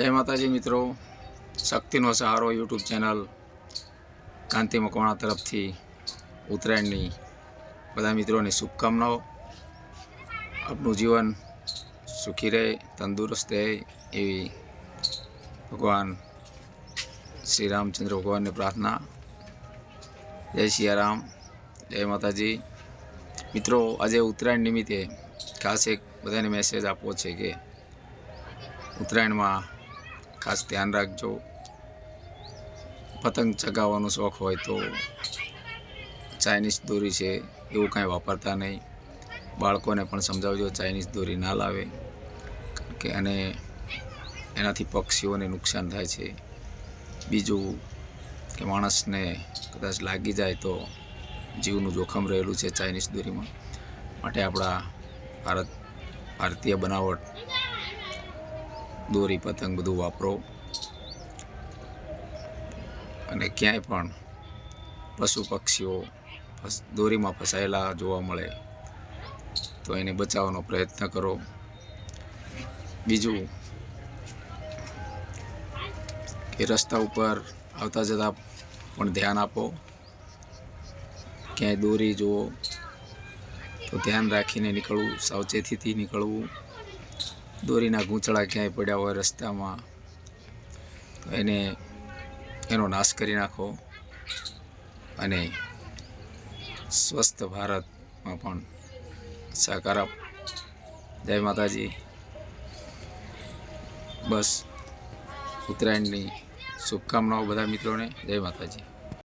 જય માતાજી મિત્રો. શક્તિનો સહારો યુટ્યુબ ચેનલ કાંતિ મકવાણા તરફથી ઉત્તરાયણની બધા મિત્રોની શુભકામનાઓ. આપનું જીવન સુખી રહે, તંદુરસ્ત રહે એવી ભગવાન શ્રી રામચંદ્ર ભગવાનની પ્રાર્થના. જય સિયારામ જય માતાજી. મિત્રો, આજે ઉત્તરાયણ નિમિત્તે ખાસ એક બધાને મેસેજ આપવો છે કે ઉત્તરાયણમાં ખાસ ધ્યાન રાખજો. પતંગ ચગાવવાનો શોખ હોય તો ચાઇનીઝ દોરી છે, એવું કાંઈ વાપરતા નહીં. બાળકોને પણ સમજાવજો, ચાઇનીઝ દોરી ના લાવે. કે અને એનાથી પક્ષીઓને નુકસાન થાય છે. બીજું કે માણસને કદાચ લાગી જાય તો જીવનું જોખમ રહેલું છે ચાઇનીઝ દોરીમાં. માટે આપણા ભારત, ભારતીય બનાવટ દોરી પતંગ બધું વાપરો. અને ક્યાંય પણ પશુ પક્ષીઓ દોરીમાં ફસાયેલા જોવા મળે તો એને બચાવવાનો પ્રયત્ન કરો. બીજું કે રસ્તા ઉપર આવતા જતા પણ ધ્યાન આપો. ક્યાંય દોરી જુઓ તો ધ્યાન રાખીને નીકળવું, સાવચેતીથી નીકળવું. દોરીના ગૂંચળા ક્યાંય પડ્યા હોય રસ્તામાં, તો એને, એનો નાશ કરી નાખો અને સ્વસ્થ ભારતમાં પણ સાકાર. આપ જય માતાજી. બસ ઉત્તરાયણની શુભકામનાઓ બધા મિત્રોને. જય માતાજી.